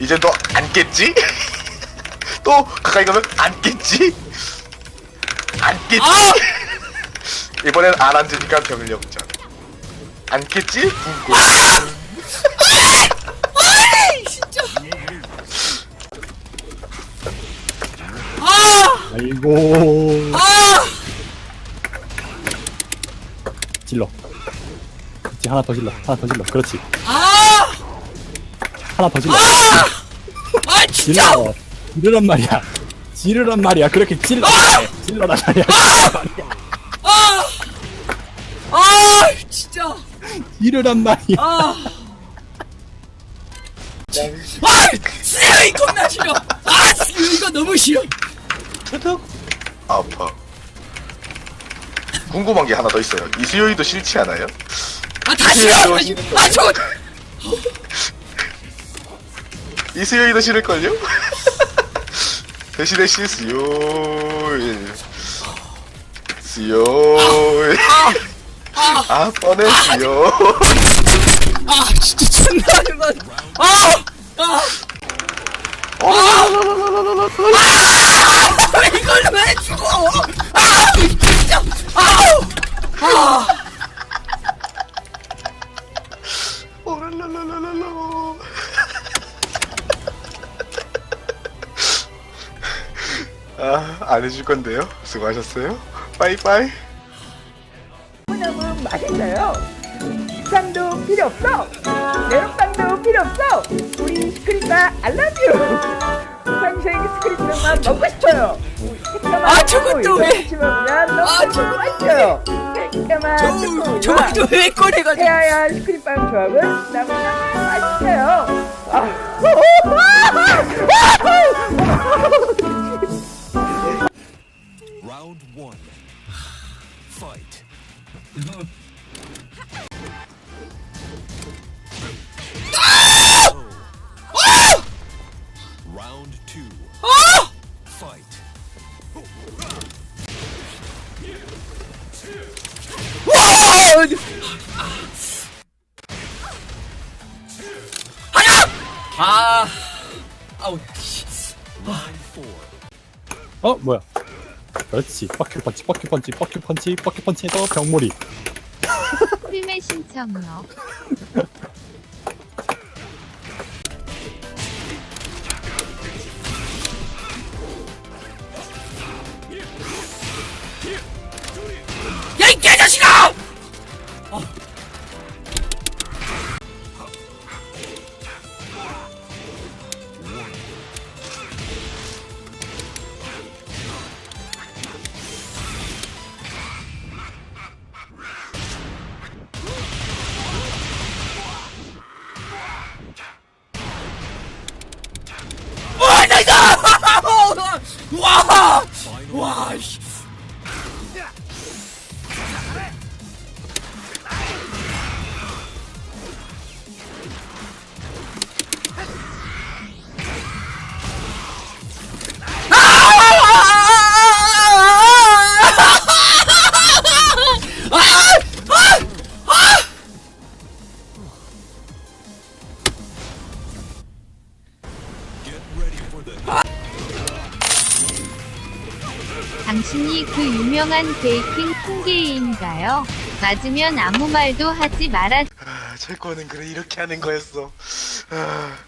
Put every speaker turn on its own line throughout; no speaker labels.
이제 너 안 깼지? 또 가까이 가면 안 깼지? 안 깼지? 이번엔 안 앉으니까 병력전 안 깼지? 분고
진짜. 아!
아이고
아!
질러 그렇지 하나 더 질러 하나 더 질러 그렇지
아!
하나 더 질러
아 진짜!
질러 지르란 말이야 지르란 말이야 그렇게 질러 질러란 말이야
아! 아! 진짜!
지르란 말이야
아! 아! 쓰레기 겁나 싫어! 아! 이거 너무 싫어!
아파 궁금한 게 하나 더 있어요 이수요이도 싫지 않아요?
아, 다 싫어! 아, 저거!
이수요이도 싫을걸요? 대신에 실수요일 수요일 아 뻔했지요
아, 진짜 존나 그만! 아! 아! 아! 왜 이걸 왜 죽어! 아! 진짜! 아우! 아!
오랄랄랄랄랄라. 아, 안 해줄 건데요? 수고하셨어요. 빠이빠이.
너무 맛있어요. 식빵도 필요 없어. 메론빵도 필요 없어. 우리 스크린바 알라뷰. 평생 스크린빵만 먹고 싶어요.
아, 저것도 왜-
집어보면 너무
아, 저거-
맛있어요. 새까만
저,
스크린빵.
저것도 왜 꺼내가지고.
해야 스크린빵 조합은 너무나 맛있어요. 아.
Round two. Fight.
아, 아우,
Round four.
어 뭐야 그렇지 빡큐 펀치 빡큐 펀치 빡큐 펀치 빡큐 펀치에서 병몰이
스트림의 신청요. 당신이 그 유명한 베이킹 핑계인가요? 맞으면 아무 말도 하지 말아.
아, 철권은 그래 이렇게 하는 거였어. 아,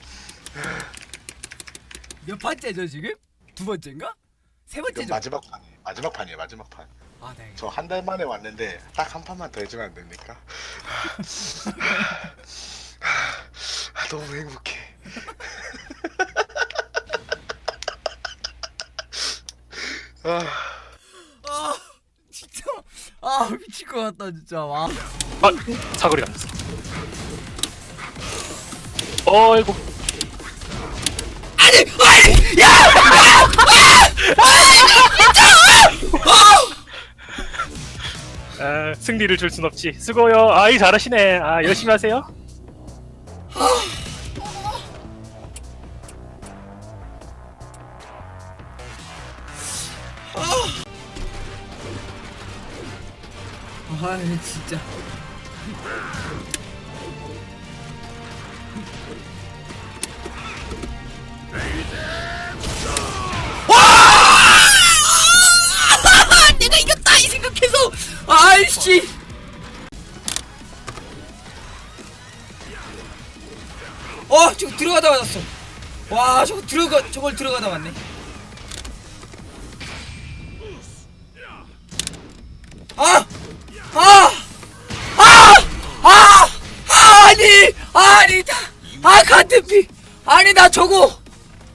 몇 번째죠 지금? 두 번째인가? 세
이건
번째죠?
마지막 판. 마지막 판이에요. 마지막 판.
아, 네.
저 한 달 만에 왔는데 딱 한 판만 더 해주면 안 됩니까? 아, 너무 행복해. 아,
아. 아, 미칠 것 같다 진짜. 와.
아 사거리 남았어. 어이구.
아니, 아니, 야!
아, 승리를 줄 순 없지. 수고요. 아이 잘하시네. 아 열심히 하세요
아 진짜 와! 내가 이겼다 이 생각해서 아이씨 어 저거 들어가다 맞았어 와 저거 들어가 저걸 들어가다 맞네 아! 아! 같은 피! 아니, 나 저거!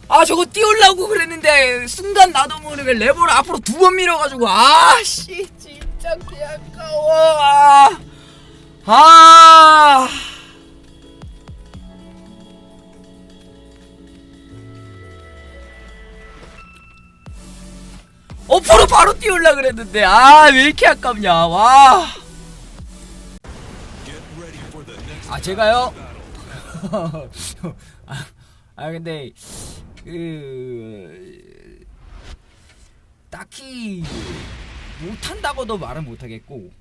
아, 저거 띄우려고 그랬는데, 순간 나도 모르게 레버를 앞으로 두 번 밀어가지고, 아, 씨, 진짜 개아까워. 아! 아! 어퍼로 바로 띄우려 그랬는데, 아, 왜 이렇게 아깝냐, 와.
Get ready for the next
아 제가요? 아, 아 근데 그 딱히 못한다고도 말은 못하겠고